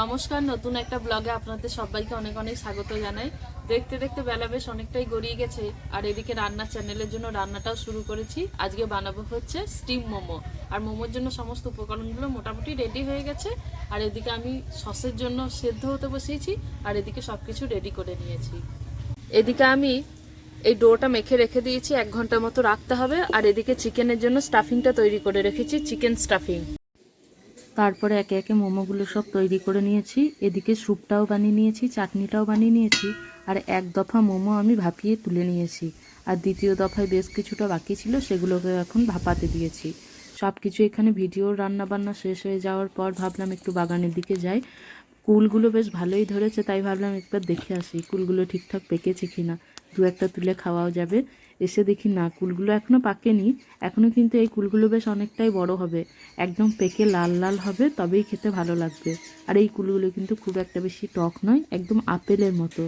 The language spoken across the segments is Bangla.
নমস্কার, নতুন একটা ব্লগে আপনাদের সবাইকে অনেক অনেক স্বাগত জানাই। দেখতে দেখতে বেলা বেশ অনেকটাই গড়িয়ে গেছে। আর এদিকে রান্নার চ্যানেলের জন্য রান্নাটাও শুরু করেছি। আজকে বানাবো হচ্ছে স্টিম মোমো। আর মোমোর জন্য সমস্ত উপকরণগুলো মোটামুটি রেডি হয়ে গেছে। আর এদিকে আমি সসের জন্য সেদ্ধ হতে বসিয়েছি। আর এদিকে সব কিছু রেডি করে নিয়েছি। এদিকে আমি এই ডোটা মেখে রেখে দিয়েছি। এক ঘণ্টার মতো রাখতে হবে। আর এদিকে চিকেনের জন্য স্টাফিংটা তৈরি করে রেখেছি। চিকেন স্টাফিং তারপরে একে একে মোমোগুলো সব তৈরি করে নিয়েছি। এদিকে স্যুপটাও বানিয়ে নিয়েছি, চাটনিটাও বানিয়ে নিয়েছি, আর এক দফা মোমো আমি ভাপিয়ে তুলে নিয়েছি। আর দ্বিতীয় দফায় বেশ কিছুটা বাকি ছিল, সেগুলোকে এখন ভাপাতে দিয়েছি। সব কিছু এখানে ভিডিও রান্না বান্না শেষ হয়ে যাওয়ার পর ভাবলাম একটু বাগানের দিকে যাই। কুলগুলো বেশ ভালোই ধরেছে, তাই ভাবলাম একবার দেখে আসি, কুলগুলো ঠিকঠাক পেকেছে কিনা। দু একটা তুলে খাওয়াও যাবে। এসে দেখি না, কুলগুলো এখনও পাকেনি। এখনও কিন্তু এই কুলগুলো বেশ অনেকটাই বড় হবে। একদম পেকে লাল লাল হবে, তবেই খেতে ভালো লাগবে। আর এই কুলগুলো কিন্তু খুব একটা বেশি টক নয়, একদম আপেলের মতো।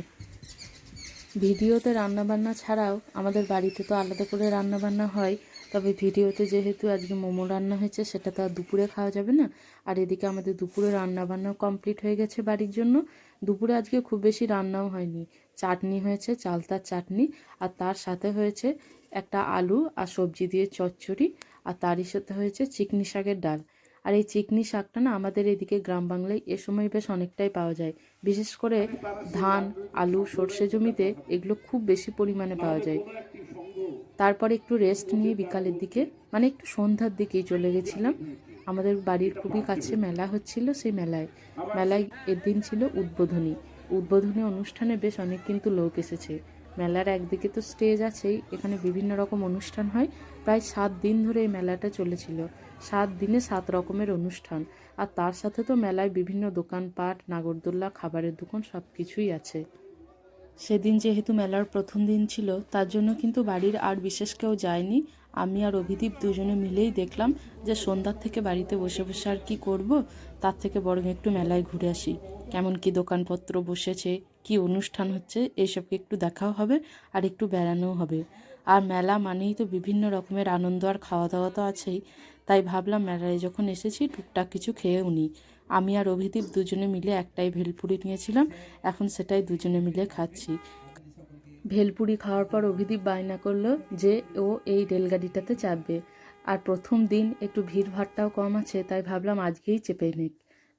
ভিডিওতে রান্নাবান্না ছাড়াও আমাদের বাড়িতে তো আলাদা করে রান্নাবান্না হয়। তবে ভিডিওতে যেহেতু আজকে মোমো রান্না হয়েছে, সেটা তো আর দুপুরে খাওয়া যাবে না। আর এদিকে আমাদের দুপুরে রান্নাবান্নাও কমপ্লিট হয়ে গেছে বাড়ির জন্য। দুপুরে আজকে খুব বেশি রান্নাও হয়নি। চাটনি হয়েছে, চালতার চাটনি, আর তার সাথে হয়েছে একটা আলু আর সবজি দিয়ে চচ্চড়ি, আর তারই সাথে হয়েছে চিকনি শাকের ডাল। আর এই চিকনি শাকটা না আমাদের এদিকে গ্রাম বাংলায় এ সময় বেশ অনেকটাই পাওয়া যায়। বিশেষ করে ধান, আলু, সর্ষে জমিতে এগুলো খুব বেশি পরিমাণে পাওয়া যায়। তারপর একটু রেস্ট নিয়ে বিকালের দিকে মানে একটু সন্ধ্যার দিকেই চলে গেছিলাম। আমাদের বাড়ির খুবই কাছে মেলা হচ্ছিল, সেই মেলায়। মেলায় এর দিন ছিল উদ্বোধনী। উদ্বোধনী অনুষ্ঠানে বেশ অনেক কিন্তু লোক এসেছে। মেলার একদিকে তো স্টেজ আছেই, এখানে বিভিন্ন রকম অনুষ্ঠান হয়। প্রায় সাত দিন ধরে এই মেলাটা চলেছিল। সাত দিনে সাত রকমের অনুষ্ঠান। আর তার সাথে তো মেলায় বিভিন্ন দোকানপাট, নাগরদোল্লা, খাবারের দোকান সব কিছুই আছে। সেদিন যেহেতু মেলার প্রথম দিন ছিল, তার জন্য কিন্তু বাড়ির আর বিশেষ কেউ যায়নি। আমি আর অভিদীপ দুজনে মিলেই দেখলাম যে সন্ধ্যার থেকে বাড়িতে বসে বসে আর কি করব, তার থেকে বরং একটু মেলায় ঘুরে আসি। কেমন কি দোকানপত্র বসেছে, কি অনুষ্ঠান হচ্ছে এইসবকে একটু দেখাও হবে আর একটু বেড়ানোও হবে। আর মেলা মানেই তো বিভিন্ন রকমের আনন্দ আর খাওয়া দাওয়া তো আছেই। তাই ভাবলাম মেলায় যখন এসেছি, টুকটাক কিছু খেয়েও নিই আমি আর অভিদীপ দুজনে মিলে একটাই ভেলপুরি নিয়েছিলাম, এখন সেটাই দুজনে মিলে খাচ্ছি। ভেলপুরি খাওয়ার পর অভিদীপ বায়না করল যে ও এই রেলগাড়িটাতে চাপবে। আর প্রথম দিন একটু ভিড়ভাড়টাও কম আছে, তাই ভাবলাম আজকেই চেপে নিক।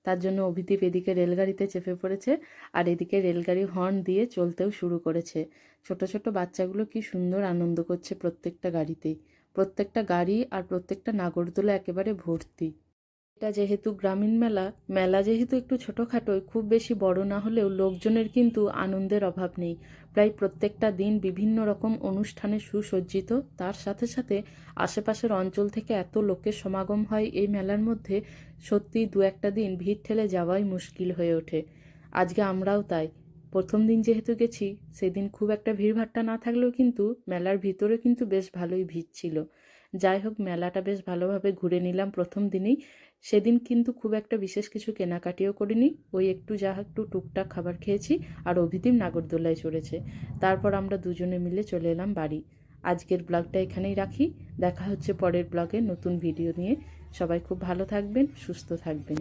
তার জন্য অভিদীপ এদিকে রেলগাড়িতে চেপে পড়েছে আর এদিকে রেলগাড়ি হর্ন দিয়ে চলতেও শুরু করেছে। ছোট ছোট বাচ্চাগুলো কি সুন্দর আনন্দ করছে প্রত্যেকটা গাড়িতেই। প্রত্যেকটা গাড়ি আর প্রত্যেকটা নাগরদোলা একেবারে ভর্তি। এটা যেহেতু গ্রামীণ মেলা মেলা যেহেতু একটু ছোটোখাটোই, খুব বেশি বড় না হলেও লোকজনের কিন্তু আনন্দের অভাব নেই। প্রায় প্রত্যেকটা দিন বিভিন্ন রকম অনুষ্ঠানে সুসজ্জিত। তার সাথে সাথে আশেপাশের অঞ্চল থেকে এত লোকের সমাগম হয় এই মেলার মধ্যে সত্যি দু একটা দিন ভিড় ঠেলে যাওয়াই মুশকিল হয়ে ওঠে। আজকে আমরাও তাই। প্রথম দিন যেহেতু গেছি, সেদিন খুব একটা ভিড়ভাট্টা না থাকলেও কিন্তু মেলার ভিতরে কিন্তু বেশ ভালোই ভিড় ছিল। যাই হোক, মেলাটা বেশ ভালোভাবে ঘুরে নিলাম প্রথম দিনেই। সেদিন কিন্তু খুব একটা বিশেষ কিছু কেনাকাটিও করিনি, ওই একটু যা একটু টুকটাক খাবার খেয়েছি আর অভিদীপ নাগরদোলায় চড়েছে। তারপর আমরা দুজনে মিলে চলে এলাম বাড়ি। আজকের ব্লগটা এখানেই রাখি। দেখা হচ্ছে পরের ব্লগে নতুন ভিডিও নিয়ে। সবাই খুব ভালো থাকবেন, সুস্থ থাকবেন।